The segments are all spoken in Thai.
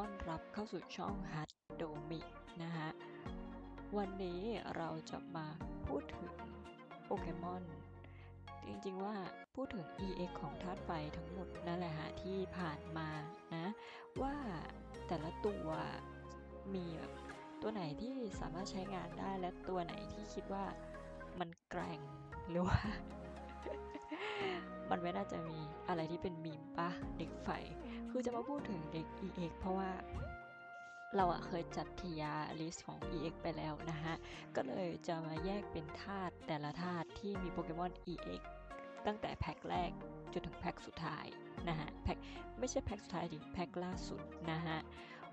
ต้อนรับเข้าสู่ช่องฮัตโดมินะฮะ วันนี้เราจะมาพูดถึงโปเกมอน จริงๆว่าพูดถึง EX ของธาตุไฟทั้งหมดนั่นแหละฮะที่ผ่านมานะ ว่าแต่ละตัวมีแบบตัวไหนที่สามารถใช้งานได้และตัวไหนที่คิดว่ามันแกร่งหรือว่า มันไม่น่าจะมีอะไรที่เป็นมีมปะเด็กไฟ คือจะมาพูดถึงเด็ก EX เพราะว่าเราอะเคยจัดทียาลิสต์ของ EX ไปแล้วนะฮะ ก็เลยจะมาแยกเป็นธาตุแต่ละธาตุที่มีโปเกมอน EX ตั้งแต่แพ็คแรกจนถึงแพ็คสุดท้ายนะฮะ แพ็คไม่ใช่แพ็คสุดท้ายดิแพ็คล่าสุดนะฮะ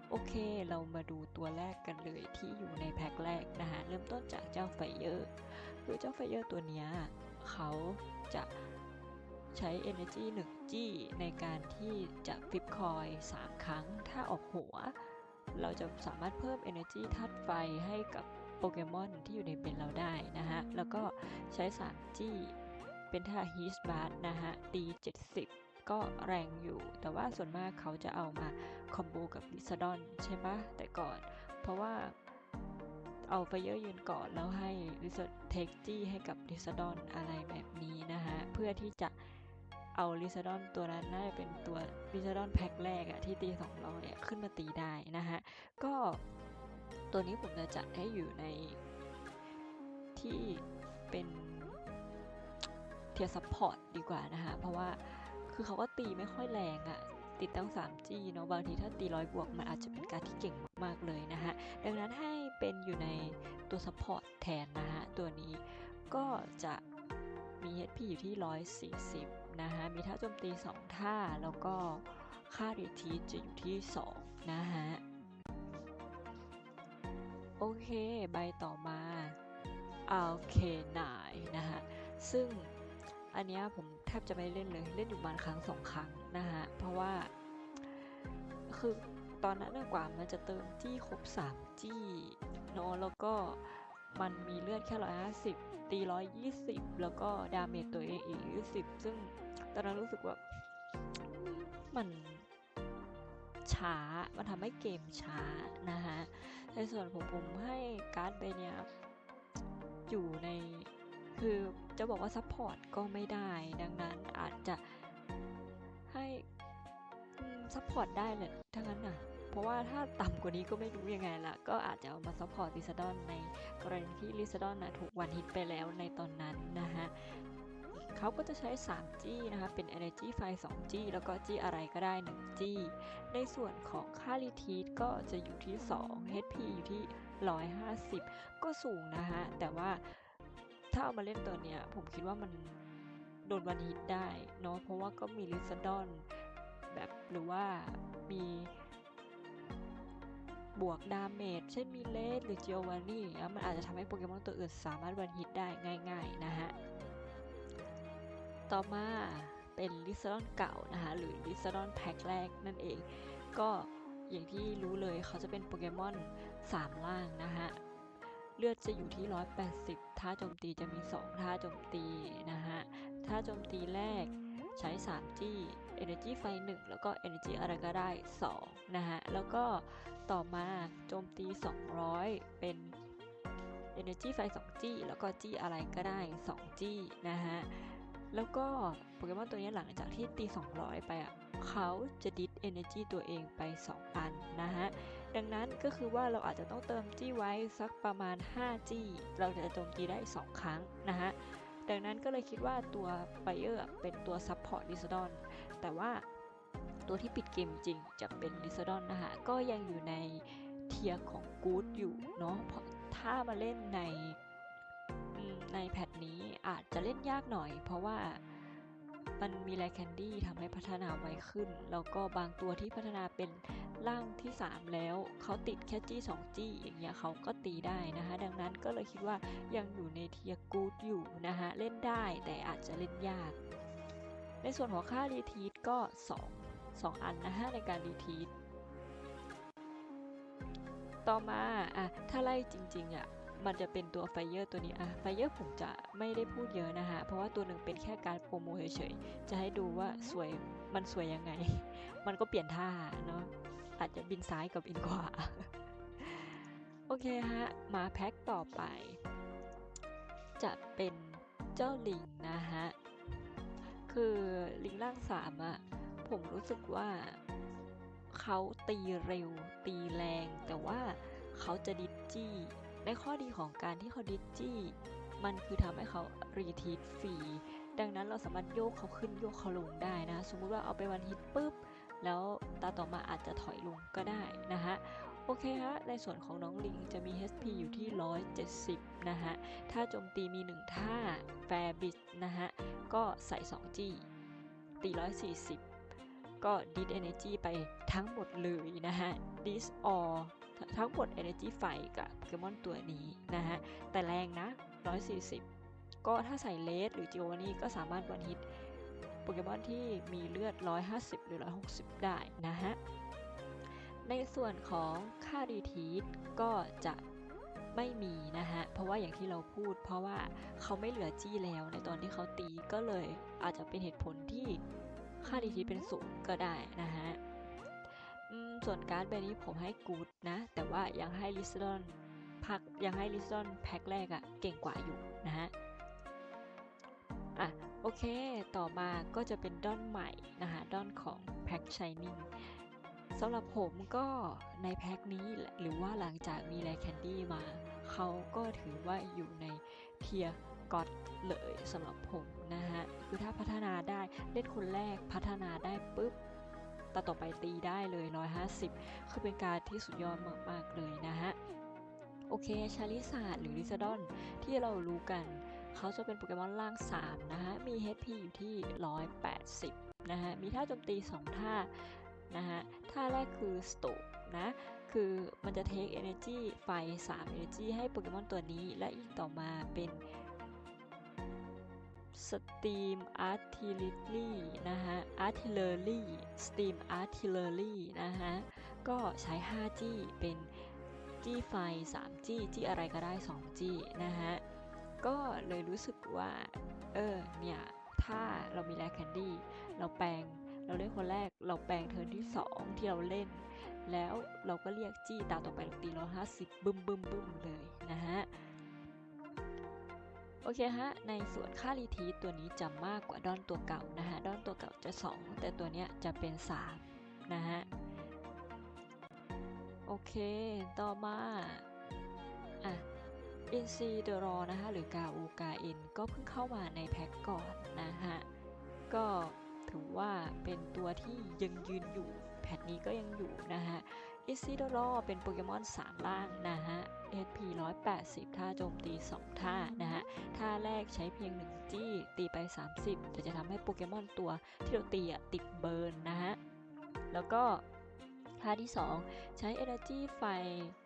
โอเคเรามาดูตัวแรกกันเลยที่อยู่ในแพ็คแรกนะฮะ เริ่มต้นจากเจ้าไฟเยอร์คือเจ้าไฟเยอร์ตัวเนี้ยเขาจะ ใช้ Energy 1 G ในการที่จะฟลิปคอย3ครั้ง ถ้าออกหัว เราจะสามารถเพิ่ม Energy ธาตุไฟให้กับโปเกมอนที่อยู่ในเป็นเราได้นะฮะ แล้วก็ใช้ 3 G เป็นท่า Heat Blast นะฮะตี70 ก็แรงอยู่ แต่ว่าส่วนมากเขาจะเอามาคอมโบกับลิซาดอนใช่ปะแต่ก่อน เพราะว่าเอาไฟเยอร์ยืนก่อนแล้วให้ลิซเทคจี้ให้กับลิซาดอนอะไรแบบนี้นะฮะเพื่อที่จะ เอาลิซาดอนตัวนั้นน่าจะเป็นตัวลิซาดอนแพ็คแรกอะที่ตี200อะขึ้นมาตีได้นะฮะ ก็ตัวนี้ผมจะจัดให้อยู่ในที่เป็นเทียร์ซัพพอร์ตดีกว่านะฮะเพราะว่าคือเขาก็ตีไม่ค่อยแรงอะติดตั้ง 3G เนาะบางทีถ้าตีร้อยบวก มันอาจจะเป็นการที่เก่งมากๆเลยนะฮะ ดังนั้นให้เป็นอยู่ในตัวซัพพอร์ตแทนนะฮะ ตัวนี้ก็จะ มี HP อยู่ที่ 140 นะฮะมีท่าโจมตี 2 ท่า แล้วก็ค่ารีทีจะอยู่ที่ 2 นะฮะ โอเค ใบต่อมาอัลเคนายนะฮะ ซึ่งอันเนี้ยผมแทบจะไม่เล่นเลย เล่นอยู่ประมาณครั้งสองครั้งนะฮะ เพราะว่า คือตอนนั้นกว่ามันจะเติมจี้ครบ 3 จี้เนาะแล้วก็มันมีเลือดแค่ร้อยห้าสิบ ตีร้อยยี่สิบแล้วก็ดาเมจตัวเองอีกยี่สิบซึ่งตอนนั้นรู้สึกว่า มันช้า มันทำให้เกมช้านะฮะ ในส่วนผมผมให้การ์ดใบเนี้ยอยู่ใน คือจะบอกว่าซัพพอร์ตก็ไม่ได้ ดังนั้นอาจจะให้ซัพพอร์ตได้เลยทั้งนั้นน่ะ เพราะว่าถ้าต่ำกว่านี้ก็ไม่รู้ยังไงละก็อาจจะเอามาซัพพอร์ตลิซาดอนในกรณีที่ลิซาดอนนะถูกวันฮิตไปแล้วในตอนนั้นนะฮะเขาก็จะใช้ 3G นะคะ เป็น Energy ไฟ 2G แล้วก็ G อะไรก็ได้ 1G ในส่วนของค่ารีทีทก็จะอยู่ที่ 2 HP อยู่ที่ 150 ก็สูงนะฮะแต่ว่าถ้าเอามาเล่นตัวเนี้ย ผมคิดว่ามันโดนวันฮิตได้เนาะเพราะว่าก็มีลิซดอนแบบหรือว่ามี บวกดาเมจเช่นมีเลสหรือจิโอวานี่อะมันอาจจะทำให้โปเกมอนตัวอื่นสามารถวันฮิตได้ง่ายๆนะฮะ ต่อมาเป็นลิซาดอนเก่านะคะหรือลิซาดอนแพ็คแรกนั่นเอง ก็อย่างที่รู้เลยเขาจะเป็นโปเกมอน 3 ล่างนะฮะ เลือดจะอยู่ที่ 180 ท่าโจมตีจะมี 2 ท่าโจมตีนะฮะ ท่าโจมตีแรก ใช้ 3G Energy ไฟ 1 แล้วก็ Energy อะไรก็ได้ 2 นะฮะ แล้วก็ต่อมาโจมตี 200 เป็น Energy ไฟ 2G แล้วก็ G อะไรก็ได้ 2G นะฮะ แล้วก็โปเกมอนตัวนี้หลังจากที่ตี 200 ไปอะเขาจะดิส Energy ตัวเองไป 2 อันนะฮะ ดังนั้นก็คือว่าเราอาจจะต้องเติมจี้ไว้สักประมาณ 5 จี้ เราจะโจมตีได้ 2 ครั้งนะฮะ ดังนั้นก็เลยคิดว่าตัวไบเออร์เป็นตัวซัพพอร์ตลิซดอนแต่ว่าตัวที่ปิดเกมจริงจะเป็นลิซดอนนะฮะก็ยังอยู่ในเทียร์ของกู๊ดอยู่เนาะเพราะถ้ามาเล่นในในแพทนี้อาจจะเล่นยากหน่อย เพราะว่า มันมีไลแคนดี้ทำให้พัฒนาไวขึ้น แล้วก็บางตัวที่พัฒนาเป็นร่างที่ 3 แล้วเขาติดแค่จี้ 2 จี้ อย่างเงี้ยเขาก็ตีได้นะคะ ดังนั้นก็เลยคิดว่ายังอยู่ในเทียกูดอยู่นะคะเล่นได้แต่อาจจะเล่นยาก ในส่วนของค่ารีทีทก็ 2 2 อันนะฮะในการรีทีทต่อมาอะถ้าไล่จริงๆอะ มันจะเป็นตัวไฟเยอร์ตัวนี้อะไฟเยอร์ผมจะไม่ได้พูดเยอะนะฮะเพราะว่าตัวหนึ่งเป็นแค่การโปรโมทเฉยๆ จะให้ดูว่าสวยมันสวยยังไง มันก็เปลี่ยนท่าเนาะอาจจะบินซ้ายกับบินขวา โอเคฮะ มาแพ็คต่อไป จะเป็นเจ้าลิงนะฮะ คือลิงร่างสามอะผมรู้สึกว่าเขาตีเร็วตีแรง แต่ว่าเขาจะดิจจี้ ในข้อดีของการที่เขาดิจจี้ มันคือทำให้เขารีทีทฟรี ดังนั้นเราสามารถโยกเขาขึ้นโยกเขาลงได้นะ สมมุติว่าเอาไปวันฮิตปุ๊บ แล้วตาต่อมาอาจจะถอยลงก็ได้นะฮะโอเคฮะ ในส่วนของน้องลิงจะมี HP อยู่ที่ 170 นะฮะ ถ้าโจมตีมี 1 ท่า แฟร์บิสนะฮะ ก็ใส่ 2G ตี 140 ก็ดิส Energy ไปทั้งหมดเลยนะฮะดิสออ ทั้งหมด Energy ไฟกับเกมอนตัวนี้นะฮะ แต่แรงนะ 140 ก็ถ้าใส่เลสหรือจิโอวานี่ก็สามารถวันฮิตโปเกมอนที่มีเลือด 150 หรือ 160 ได้นะฮะ ในส่วนของค่ารีทีทก็จะไม่มีนะฮะ เพราะว่าอย่างที่เราพูด เพราะว่าเขาไม่เหลือจี้แล้วในตอนที่เขาตีก็เลยอาจจะเป็นเหตุผลที่ค่ารีทีเป็นศูนย์ก็ได้นะฮะ ส่วนการ์ดใบนี้ผมให้กูดนะ แต่ว่ายังให้ลิซดอนพักยังให้ลิซดอนแพ็คแรกอะเก่งกว่าอยู่นะฮะอะโอเค ต่อมาก็จะเป็นด้อนใหม่นะคะด้อนของแพ็คชายนิ่งสำหรับผมก็ในแพ็คนี้หรือว่าหลังจากมีแลแคนดี้มา เขาก็ถือว่าอยู่ในเทียก็อดเลยสำหรับผมนะฮะ คือถ้าพัฒนาได้เล่นคนแรกพัฒนาได้ปุ๊บ ต่ต่อไปตีได้เลย 150 คือเป็นการที่สุดยอดมากๆเลยนะฮะ โอเค ชาลิซาดหรือลิซาดอนที่เรารู้กันเขาจะเป็นโปเกมอนล่าง 3 นะฮะ มี HP อยู่ที่ 180 นะฮะ มีท่าโจมตี 2 ท่า นะฮะ ท่าแรกคือ s t o นะ คือมันจะ take energy ไฟ 3 energy ให้โปเกมอนตัวนี้ และอีกต่อมาเป็น Steam Artillery นะฮะ Artillery Steam Artillery นะฮะ ก็ใช้ 5G เป็นจี้ไฟ 3G จี้อะไรก็ได้ 2G นะฮะ ก็เลยรู้สึกว่า เออ เนี่ย ถ้าเรามีแลแคนดี้ เราแปลง เราเล่นคนแรก เราแปลงเทิร์นที่ 2 ที่เราเล่น แล้วเราก็เรียกจี้ตาต่อไปตีร้อยห้าสิบบึ้มบึ้มบึ้มเลยนะฮะ โอเคฮะ ในส่วนค่ารีทีตัวนี้จะมากกว่าดอนตัวเก่านะฮะ ดอนตัวเก่าจะ 2 แต่ตัวเนี้ยจะเป็น 3 นะฮะ โอเค ต่อมาอะอินซีเดรอนะคะหรือกาอูกาอินก็เพิ่งเข้ามาในแพ็กก่อนนะฮะ ก็ถือว่าเป็นตัวที่ยังยืนอยู่ แพทนี้ก็ยังอยู่นะฮะอินซิโดโรเป็นโปเกมอน3ล่างนะฮะ HP 180 ท่าโจมตี 2 ท่านะฮะ ท่าแรกใช้เพียง 1 จี้ ตีไป 30 แต่จะทำให้โปเกมอนตัวที่เราตีติดเบิร์นนะฮะ แล้วก็ท่าที่ 2 ใช้ Energy ไฟ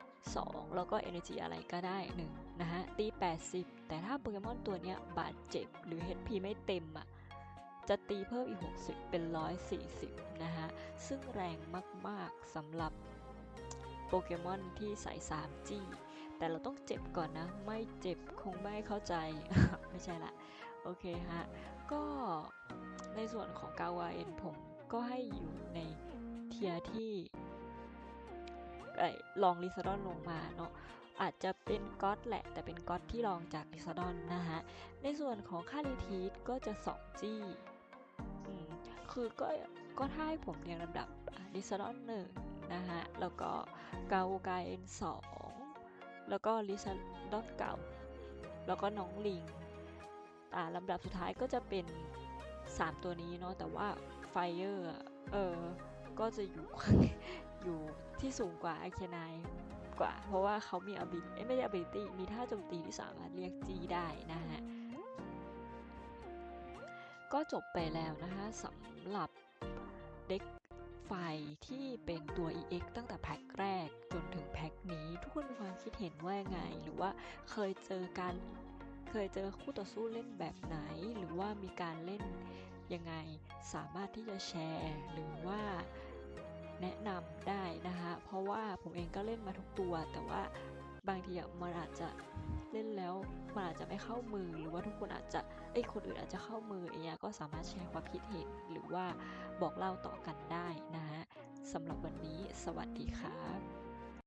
2 แล้วก็ Energy อะไรก็ได้ 1 นะฮะ ตี 80 แต่ถ้าโปเกมอนตัวเนี้ยบาดเจ็บหรือ HP ไม่เต็มอะจะตีเพิ่มอีก 60 เป็น 140 นะฮะ ซึ่งแรงมาก ๆสำหรับโปเกมอนที่ใส่ 3G แต่เราต้องเจ็บก่อนนะ ไม่เจ็บคงไม่เข้าใจ ไม่ใช่ละ โอเคฮะ ก็ในส่วนของกาวาเอ็นผมก็ให้อยู่ในเทียที่ไอ้ลองลิซาดอนลงมาเนาะอาจจะเป็นก๊อตแหละ แต่เป็นก๊อตที่รองจากลิซาดอนนะฮะ ในส่วนของค่ารีทีสก็จะ 2G อืมคือก็ก็ถ้าให้ผมเรียงลำดับลิซาดอนหนึ่งนะฮะ แล้วก็กาโอกาเอ็นสอง แล้วก็ลิซาดอนเก่า แล้วก็น้องลิงอ่าลำดับสุดท้ายก็จะเป็น 3 ตัวนี้เนาะแต่ว่าไฟเออร์เออก็จะอยู่ อยู่ที่สูงกว่าไอเคนายกว่า เพราะว่าเขามีอ้ยไม่ใช่ ability มีท่าโจมตีที่สามารถเรียกจีได้นะฮะ ก็จบไปแล้วนะคะสำหรับเด็ก ไฟที่เป็นตัว EX ตั้งแต่แพ็คแรกจนถึงแพ็คนี้ ทุกคนมีความคิดเห็นว่ายังไง หรือว่าเคยเจอการเคยเจอคู่ต่อสู้เล่นแบบไหน หรือว่ามีการเล่นยังไงสามารถที่จะแชร์ หรือว่าแนะนำได้นะคะ เพราะว่าผมเองก็เล่นมาทุกตัว แต่ว่าบางทีมันอาจจะ เล่นแล้วมันอาจจะไม่เข้ามือหรือว่าทุกคนอาจจะไอ้คนอื่นอาจจะเข้ามืออย่างเงี้ยก็สามารถแชร์ความคิดเห็นหรือว่าบอกเล่าต่อกันได้นะฮะสำหรับวันนี้สวัสดีครับ